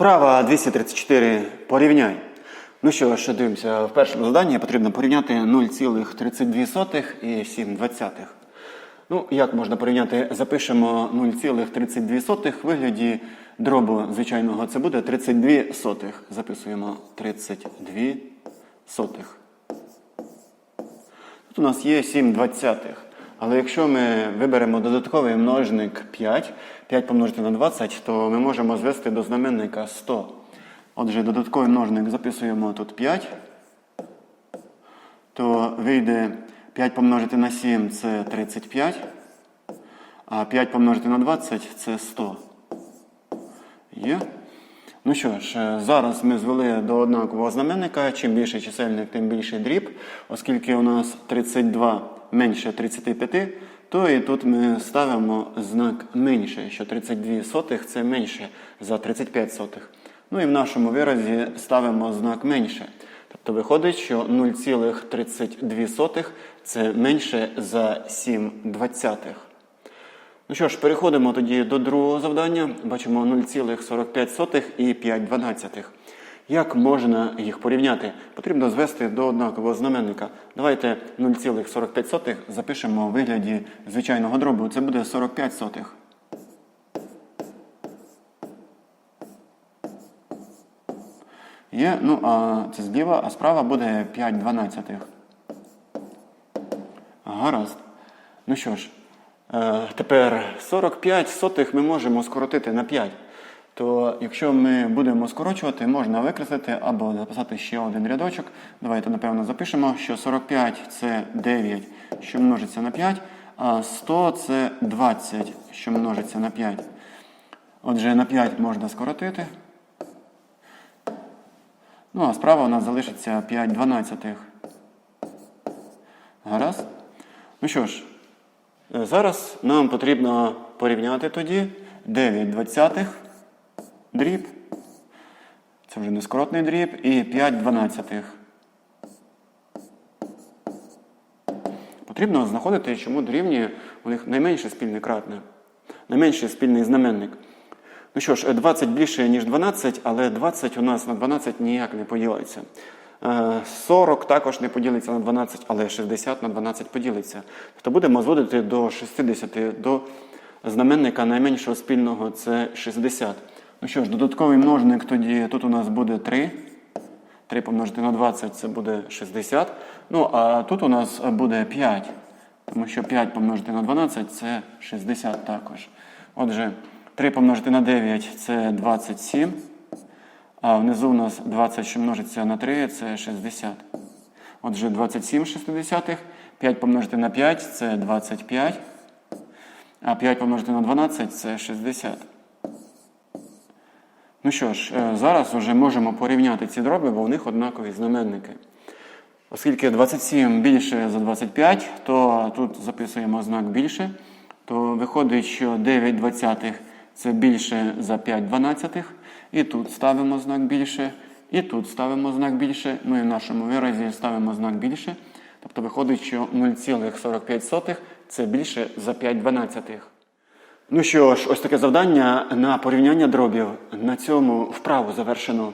Вправа 234. Порівняй. Ну що ж, дивимося, в першому заданні потрібно порівняти 0,32 і 7 двадцятих. Ну, як можна порівняти? Запишемо 0,32 в вигляді дробу звичайного. Це буде 32 сотих. Записуємо 32 сотих. Тут у нас є 7 двадцятих. Але якщо ми виберемо додатковий множник 5, 5 помножити на 20, то ми можемо звести до знаменника 100. Отже, додатковий множник записуємо тут 5, то вийде 5 помножити на 7 це 35, а 5 помножити на 20 це 100. Є? Ну що ж, е, зараз ми звели до однакового знаменника. Чим більший чисельник, тим більший дріб. Оскільки у нас 32 менше 35, то і тут ми ставимо знак менше, що 32 сотих це менше за 35 сотих. Ну і в нашому виразі ставимо знак менше. Тобто виходить, що 0,32 це менше за 7 двадцятих. Ну що ж, переходимо тоді до другого завдання. Бачимо 0,45 і 5 дванадцятих. Як можна їх порівняти? Потрібно звести до однакового знаменника. Давайте 0,45 запишемо у вигляді звичайного дробу. Це буде 45 сотих. Є, ну а це зліва, а справа буде 5 дванадцятих. Гаразд. Ну що ж, е, тепер 45 сотих ми можемо скоротити на 5. То якщо ми будемо скорочувати, можна викреслити або записати ще один рядочок. Давайте, напевно, запишемо, що 45 це 9, що множиться на 5, а 100 це 20, що множиться на 5. Отже, на 5 можна скоротити. Ну, а справа у нас залишиться 5 дванадцятих. Гаразд? Ну що ж, е, зараз нам потрібно порівняти тоді 9 двадцятих дріб. Це вже нескоротний дріб, і 5 дванадцятих. Потрібно знаходити, чому дорівнює у них найменше спільне кратне, найменший спільний знаменник. Ну що ж, 20 більше, ніж 12, але 20 у нас на 12 ніяк не поділиться. Е, 40 також не поділиться на 12, але 60 на 12 поділиться. Тобто будемо зводити до 60, до знаменника найменшого спільного це 60. Ну що ж, додатковий множник тоді тут у нас буде 3. 3 помножити на 20 це буде 60. Ну, а тут у нас буде 5. Тому що 5 помножити на 12 це 60 також. Отже, 3 помножити на 9 це 27. А внизу у нас 20, що множиться на 3, це 60. Отже, 27 шестидесятих. 5 помножити на 5 це 25. А 5 помножити на 12 це 60. Ну що ж, е, зараз вже можемо порівняти ці дроби, бо у них однакові знаменники. Оскільки 27 більше за 25, то тут записуємо знак більше. То виходить, що 9 двадцятих це більше за 5 дванадцятих. І тут ставимо знак більше, і тут ставимо знак більше. Ну і в нашому виразі ставимо знак більше. Тобто виходить, що 0,45 це більше за 5 дванадцятих. Ну що ж, ось таке завдання на порівняння дробів. На цьому вправу завершено.